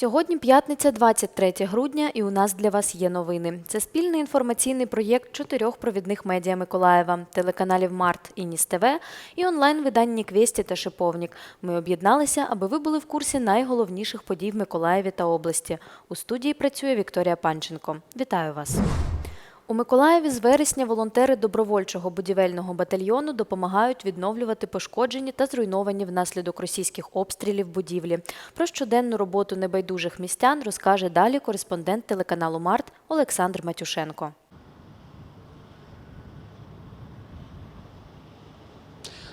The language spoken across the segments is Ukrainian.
Сьогодні п'ятниця, 23 грудня, і у нас для вас є новини. Це спільний інформаційний проєкт чотирьох провідних медіа Миколаєва, телеканалів Март і Ніс ТВ і онлайн-видання Квєсті та Шиповнік. Ми об'єдналися, аби ви були в курсі найголовніших подій в Миколаєві та області. У студії працює Вікторія Панченко. Вітаю вас. У Миколаєві з вересня волонтери добровольчого будівельного батальйону допомагають відновлювати пошкоджені та зруйновані внаслідок російських обстрілів будівлі. Про щоденну роботу небайдужих містян розкаже далі кореспондент телеканалу Март Олександр Матюшенко.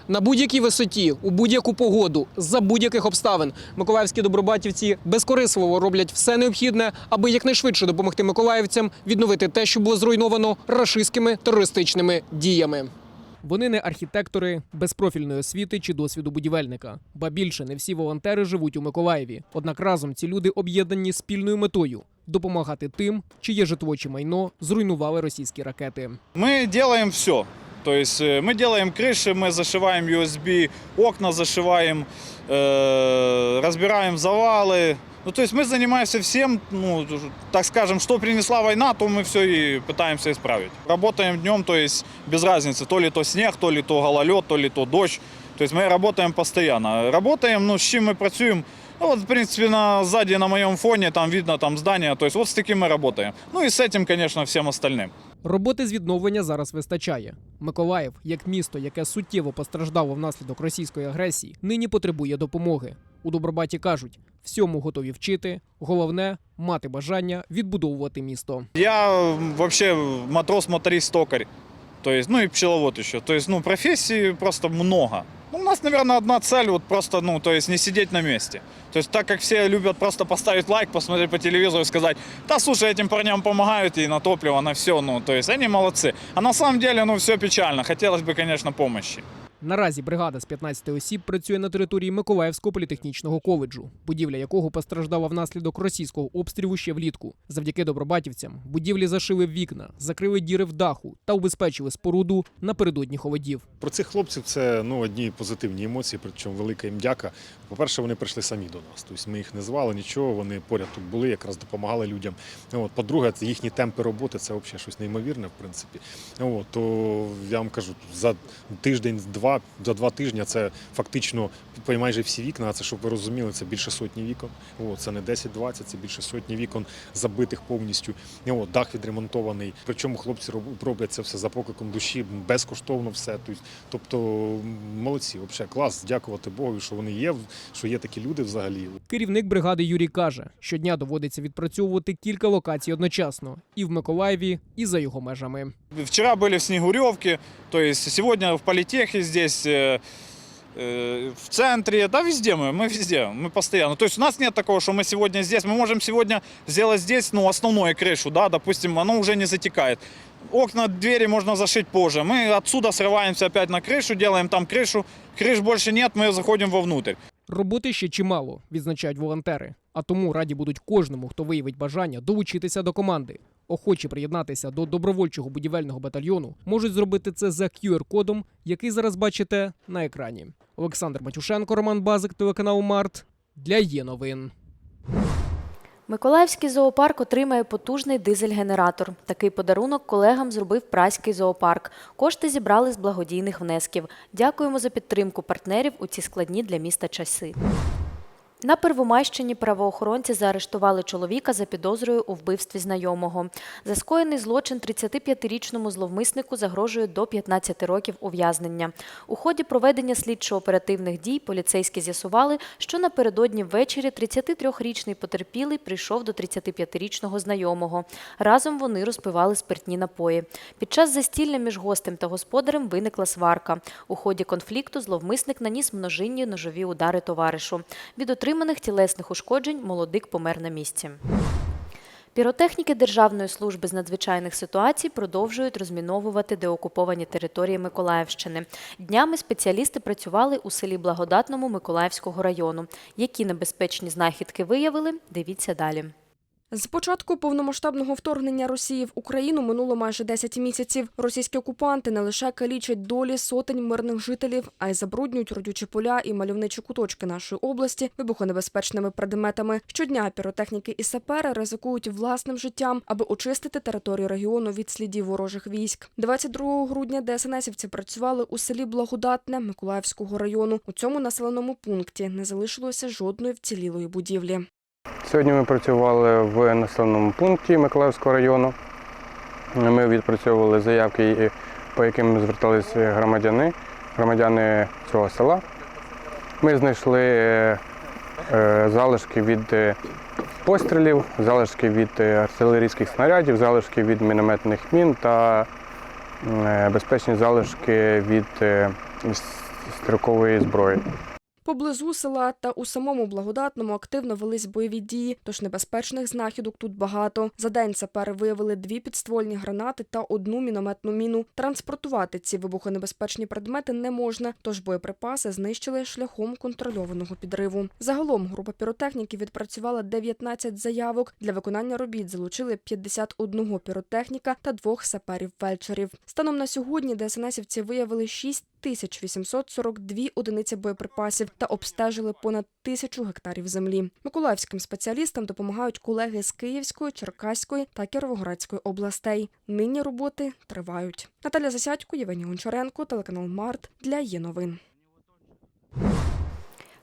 На будь-якій висоті, у будь-яку погоду, за будь-яких обставин миколаївські добробатівці безкорисливо роблять все необхідне, аби якнайшвидше допомогти миколаївцям відновити те, що було зруйновано рашистськими терористичними діями. Вони не архітектори без профільної освіти чи досвіду будівельника. Ба більше не всі волонтери живуть у Миколаєві. Однак разом ці люди об'єднані спільною метою допомагати тим, чиє житло чи майно зруйнували російські ракети. Мы делаем все. То есть э, мы делаем крыши, мы зашиваем USB, окна зашиваем, э, разбираем завалы. Ну, то есть мы занимаемся всем, ну, так скажем, что принесла война, то мы все и пытаемся исправить. Работаем днем, то есть без разницы, то ли то снег, то ли то гололед, то ли то дождь. То есть мы работаем постоянно. Работаем, ну, с чем мы працюем, ну, вот, в принципе, на, сзади на моем фоне там видно там здание, то есть вот с таким мы работаем. Ну и с этим, конечно, всем остальным. Роботи з відновлення зараз вистачає. Миколаїв, як місто, яке суттєво постраждало внаслідок російської агресії, нині потребує допомоги. У Добробаті кажуть, всьому готові вчити. Головне мати бажання відбудовувати місто. Я м, вообще матрос-моторист токарь. То есть, ну и пчеловод еще. То есть, ну, профессий просто много. Ну, у нас, наверное, одна цель, вот просто, ну, то есть не сидеть на месте. То есть, так как все любят просто поставить лайк, посмотреть по телевизору и сказать, да, слушай, этим парням помогают и на топливо, на все, ну, то есть они молодцы. А на самом деле, ну, все печально. Хотелось бы, конечно, помощи. Наразі бригада з 15 осіб працює на території Миколаївського політехнічного коледжу, будівля якого постраждала внаслідок російського обстрілу ще влітку. Завдяки добробатівцям будівлі зашили вікна, закрили діри в даху та убезпечили споруду напередодні холодів. Про цих хлопців це ну, одні позитивні емоції, причому велика їм дяка. По-перше, вони прийшли самі до нас. Тобто ми їх не звали, нічого, вони поряд тут були, якраз допомагали людям. От, по-друге, це їхні темпи роботи це взагалі щось неймовірне, в принципі. От, то я вам кажу, за тиждень-два, за два тижні це фактично майже всі вікна, а це, щоб ви розуміли, це більше сотні вікон. От, це не 10-20, це більше сотні вікон забитих повністю. От, дах відремонтований. Причому хлопці роб- роблять це все за покликом душі, безкоштовно все. Тобто, Тобто молодці, взагалі клас, дякувати Богу, що вони є, що є такі люди взагалі. Керівник бригади Юрій каже, щодня доводиться відпрацьовувати кілька локацій одночасно і в Миколаєві, і за його межами. Вчера были в Снегуревке, то есть сегодня в Политехе здесь, э, э, в центре, да везде мы, мы везде, мы постоянно. То есть у нас нет такого, что мы сегодня здесь, мы можем сегодня сделать здесь, ну, основную крышу, да, допустим, оно уже не затекает. Окна, двери можно зашить позже. Мы отсюда срываемся опять на крышу, делаем там крышу, крыш больше нет, мы заходим вовнутрь. Роботи ще чимало, відзначають волонтери. А тому раді будуть кожному, хто виявить бажання долучитися до команди. Охочі приєднатися до добровольчого будівельного батальйону можуть зробити це за QR-кодом, який зараз бачите на екрані. Олександр Матюшенко, Роман Базик, телеканал Март для є новин. Миколаївський зоопарк отримає потужний дизель-генератор. Такий подарунок колегам зробив Праський зоопарк. Кошти зібрали з благодійних внесків. Дякуємо за підтримку партнерів у ці складні для міста часи. На Первомайщині правоохоронці заарештували чоловіка за підозрою у вбивстві знайомого. За скоєний злочин 35-річному зловмиснику загрожує до 15 років ув'язнення. У ході проведення слідчо-оперативних дій поліцейські з'ясували, що напередодні ввечері 33-річний потерпілий прийшов до 35-річного знайомого. Разом вони розпивали спиртні напої. Під час застілля між гостем та господарем виникла сварка. У ході конфлікту зловмисник наніс множинні ножові удари товаришу. Від отриманих тілесних ушкоджень молодик помер на місці. Піротехніки Державної служби з надзвичайних ситуацій продовжують розміновувати деокуповані території Миколаївщини. Днями спеціалісти працювали у селі Благодатному Миколаївського району. Які небезпечні знахідки виявили, дивіться далі. З початку повномасштабного вторгнення Росії в Україну минуло майже 10 місяців. Російські окупанти не лише калічать долі сотень мирних жителів, а й забруднюють родючі поля і мальовничі куточки нашої області вибухонебезпечними предметами. Щодня піротехніки і сапери ризикують власним життям, аби очистити територію регіону від слідів ворожих військ. 22 грудня ДСНСівці працювали у селі Благодатне Миколаївського району. У цьому населеному пункті не залишилося жодної вцілілої будівлі. Сьогодні ми працювали в населеному пункті Миколаївського району. Ми відпрацьовували заявки, по яким зверталися громадяни, громадяни цього села. Ми знайшли е, е, залишки від е, пострілів, залишки від артилерійських снарядів, залишки від мінометних мін та безпечні залишки від с- стрілкової зброї. Поблизу села та у самому благодатному активно велись бойові дії, тож небезпечних знахідок тут багато. За день сапери виявили дві підствольні гранати та одну мінометну міну. Транспортувати ці вибухонебезпечні предмети не можна, тож боєприпаси знищили шляхом контрольованого підриву. Загалом група піротехніків відпрацювала 19 заявок. Для виконання робіт залучили 51 піротехніка та двох саперів-фельдшерів. Станом на сьогодні ДСНСівці виявили 6 1842 одиниці боєприпасів та обстежили понад тисячу гектарів землі. Миколаївським спеціалістам допомагають колеги з Київської, Черкаської та Кіровоградської областей. Нині роботи тривають. Наталя Засядько, Євгеній Гончаренко, телеканал Март для є новин.